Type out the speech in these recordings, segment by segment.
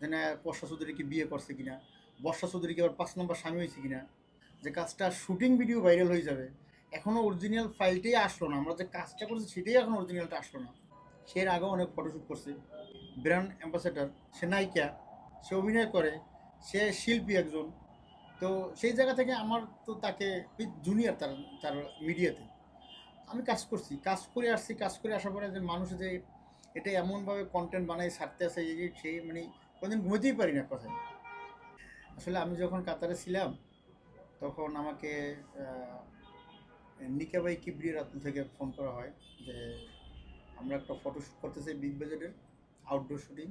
যে না, বর্ষা চৌধুরীকে বিয়ে করছে কিনা? বর্ষা চৌধুরীকে আবার পাঁচ নম্বর স্বামী হয়েছে কিনা? যে কাজটা শুটিং ভিডিও ভাইরাল হয়ে যাবে। এখনও অরিজিনাল ফাইলটাই আসলো না। আমরা যে কাজটা করছি, সেটাই এখন অরিজিনালটা আসলো না। সে এর আগেও অনেক ফটোশ্যুট করছে। ব্র্যান্ড অ্যাম্বাসেডার সে নায়িকা, সে অভিনয় করে, সে শিল্পী একজন। তো সেই জায়গা থেকে আমার তো তাকে জুনিয়র তার তার মিডিয়াতে আমি কাজ করছি। কাজ করে আসছি, কাজ করে আসার পরে যে মানুষ যে এটা এমনভাবে কন্টেন্ট বানাই ছাড়তে আসে সেই মানে কোনোদিন ঘুমোতেই পারি না কথায়। আসলে আমি যখন কাতারে ছিলাম, তখন আমাকে নিকাবাই কিবরি রাতুল থেকে ফোন করা হয় যে, আমরা একটা ফটোশ্যুট করতে চাই বিগ বাজেটের আউটডোর শুটিং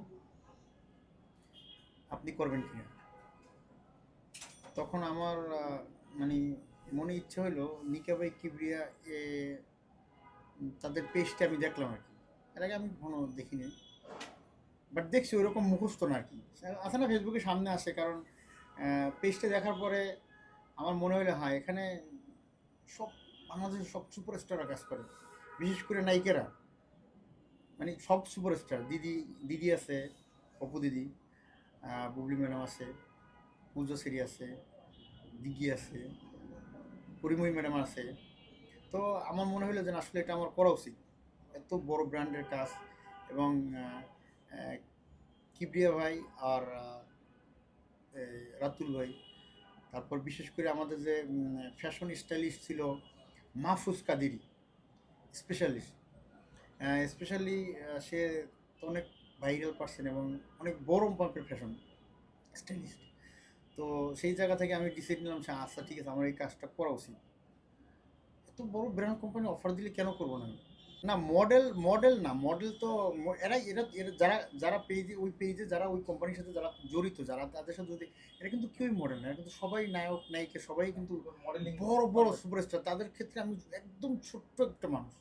আপনি করবেন কিনা তখন আমার মানে মনে ইচ্ছে হলো নিকাবাই কিবরিয়া এ, তাদের পেজটা আমি দেখলাম আর কি। এর আগে আমি কোনো দেখিনি। বাট দেখছি ওইরকম মুখস্থ না আর কি আছে না ফেসবুকে সামনে আসে কারণ পেজটা দেখার পরে আমার মনে হলো হ্যাঁ এখানে সব বাংলাদেশের সব সুপারস্টাররা কাজ করে। বিশেষ করে নায়িকারা। মানে সব সুপারস্টার দিদি দিদি আছে অপু দিদি বুবলি ম্যাডাম আছে পূজা সেরি আছে দিঘি আছে পরিময়ী ম্যাডাম আছে। তো আমার মনে হলো যে না, আসলে এটা আমার করা উচিত। এত বড় ব্র্যান্ডের কাজ এবং কিবরিয়া ভাই আর রাতুল ভাই। তারপর বিশেষ করে আমাদের যে ফ্যাশন স্টাইলিস্ট ছিল মাহফুজ কাদিরি স্পেশালিস্ট স্পেশালি সে অনেক ভাইরাল পার্সন এবং অনেক বড় মাপের ফ্যাশন স্টাইলিস্ট তো সেই জায়গা থেকে আমি ডিসাইড নিলাম সে আচ্ছা ঠিক আছে, আমার এই কাজটা করা উচিত। এত বড় ব্র্যান্ড কোম্পানি অফার দিলে কেন করব না আমি? না মডেল মডেল না মডেল তো এরা এরা এরা যারা যারা পেজে ওই পেজে যারা ওই কোম্পানির সাথে যারা জড়িত যারা তাদের সাথে যদি এরা কিন্তু কেউই মডেল না কিন্তু সবাই নায়ক নায়িকা সবাই কিন্তু মডেলিং বড় বড় সুপারস্টার তাদের ক্ষেত্রে আমি একদম ছোট্ট একটা মানুষ।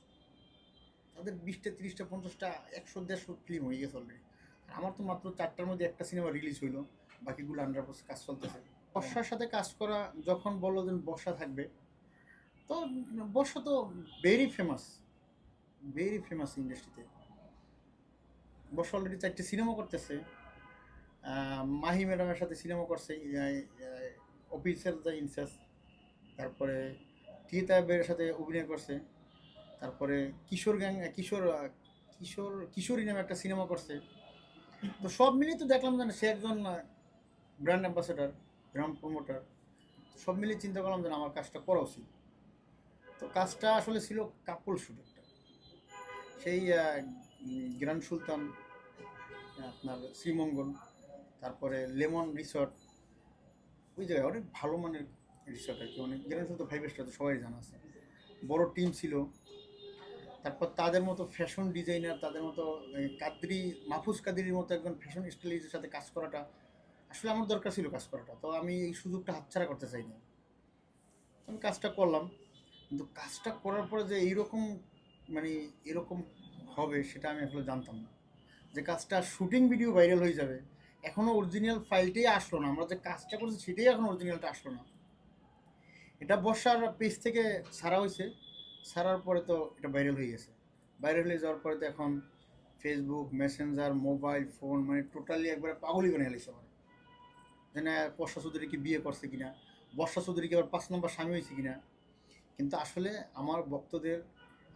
তাদের বিশটা তিরিশটা পঞ্চাশটা একশো দেড়শো ফিল্ম হয়ে গেছে অলরেডি আমার তো মাত্র চারটার মধ্যে একটা সিনেমা রিলিজ হইল বাকিগুলো আন্ডার কাজ চলতেছে। বর্ষার সাথে কাজ করা যখন বলল যে বর্ষা থাকবে তো বর্ষা তো ভেরি ফেমাস ভেরি ফেমাস ইন্ডাস্ট্রিতে বর্ষা অলরেডি চারটে সিনেমা করতেছে। মাহি ম্যাডামের সাথে সিনেমা করছে অফিসের দ্য ইনসেস তারপরে টিতাবের সাথে অভিনয় করছে। তারপরে কিশোর গ্যাং কিশোর কিশোর কিশোরী নামে একটা সিনেমা করছে। তো সব মিলিয়ে তো দেখলাম যে না, সে একজন ব্র্যান্ড অ্যাম্বাসেডার ব্র্যান্ড প্রমোটার সব মিলিয়ে চিন্তা করলাম যে না, আমার কাজটা করা উচিত। তো কাজটা আসলে ছিল কাপল শুট। সেই গ্র্যান্ড সুলতান, আপনার শ্রীমঙ্গল, তারপরে লেমন রিসর্ট, ওই জায়গায় অনেক ভালো মানের রিসর্ট আর কি। অনেক গ্র্যান্ড সুলতান ফাইভ স্টার তো সবাই জানা আছে। বড় টিম ছিল। তারপর তাদের মতো ফ্যাশন ডিজাইনার তাদের মতো কাদরি, মাহফুজ কাদিরির মতো একজন ফ্যাশন স্টাইলিস্টের সাথে কাজ করাটা, আসলে আমার দরকার ছিল কাজ করাটা। তো আমি এই সুযোগটা হাতছাড়া করতে চাই না আমি কাজটা করলাম। কিন্তু কাজটা করার পরে যে এইরকম মানে এরকম হবে সেটা আমি আসলে জানতাম না। যে কাজটা শুটিং ভিডিও ভাইরাল হয়ে যাবে এখনও অরিজিনাল ফাইলটাই আসলো না। আমরা যে কাজটা করছি সেটাই এখন অরিজিনালটা আসলো না। এটা বর্ষার পেজ থেকে ছাড়া হয়েছে। ছাড়ার পরে তো এটা ভাইরাল হয়ে গেছে। ভাইরাল হয়ে যাওয়ার পরে তো এখন ফেসবুক মেসেঞ্জার মোবাইল ফোন মানে টোটালি একবারে পাগলই বানিয়ে হেলেছে আমার। যে না, বর্ষা চৌধুরী কি বিয়ে করছে কিনা? বর্ষা চৌধুরী কি আবার পাঁচ নম্বর স্বামী হয়েছে কিনা? কিন্তু আসলে আমার ভক্তদের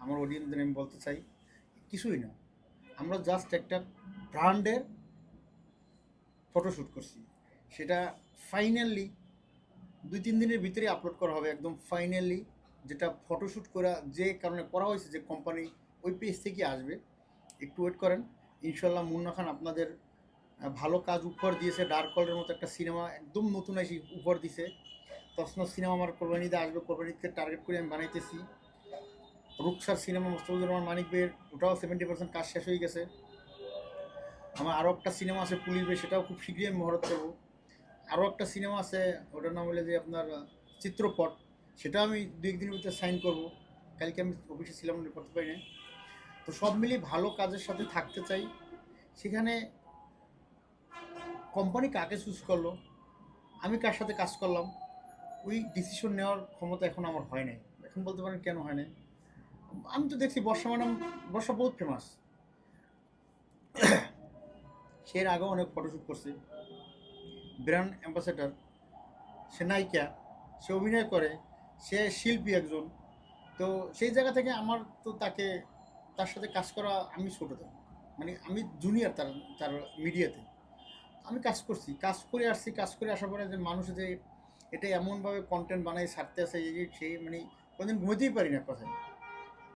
আমার অডিয়েন্সদের আমি বলতে চাই, কিছুই না। আমরা জাস্ট একটা ব্র্যান্ডের ফটোশ্যুট করছি। সেটা ফাইনালি দুই, তিন দিনের ভিতরে আপলোড করা হবে, একদম ফাইনালি যেটা ফটোশ্যুট করা, যে কারণে করা হয়েছে, যে কোম্পানি ওই পেজ থেকে আসবে। একটু ওয়েট করেন। ইনশাল্লাহ মুন্না খান আপনাদের ভালো কাজ উপহার দিয়েছে। ডার্ক কলের মতো একটা সিনেমা একদম নতুন এসে উপহার দিছে। তসনস সিনেমা আমার কোরবানিতে আসবে, কোরবানিতে টার্গেট করে আমি বানাইতেছি। রুকসার সিনেমা মোস্তাফিজুর রহমান, মানিক বের ওটাও সেভেন্টি পার্সেন্ট কাজ শেষ হয়ে গেছে। আমার আরও একটা সিনেমা আছে পুলিশ বে সেটাও খুব শীঘ্রই আমি মহরত করব। আরও একটা সিনেমা আছে, ওটার নাম হলে যে আপনার চিত্রপট, সেটা আমি দু একদিনের ভিতরে সাইন করব। কালকে আমি অফিসে ছিলাম করতে পারি না তো সব মিলিয়ে ভালো কাজের সাথে থাকতে চাই। সেখানে কোম্পানি কাকে চুজ করল, আমি কার সাথে কাজ করলাম, ওই ডিসিশন নেওয়ার ক্ষমতা এখন আমার হয় নাই। এখন বলতে পারেন কেন হয় নাই? আমি তো দেখছি বর্ষা ম্যাডাম, বর্ষা বহুত ফেমাস সে এর আগেও অনেক ফটোশ্যুট করছে। ব্র্যান্ড অ্যাম্বাসেডার সে নায়িকা, সে অভিনয় করে, সে শিল্পী একজন। তো সেই জায়গা থেকে আমার তো তাকে, তার সাথে কাজ করা আমি ছোটো তো। মানে আমি জুনিয়র তার তার মিডিয়াতে আমি কাজ করছি, কাজ করে আসছি, কাজ করে আসার পরে যে মানুষ যে, এটা এমনভাবে কন্টেন্ট বানাই ছাড়তে আসে যে সে মানে কোনোদিন ঘুমোতেই পারি না কথায়।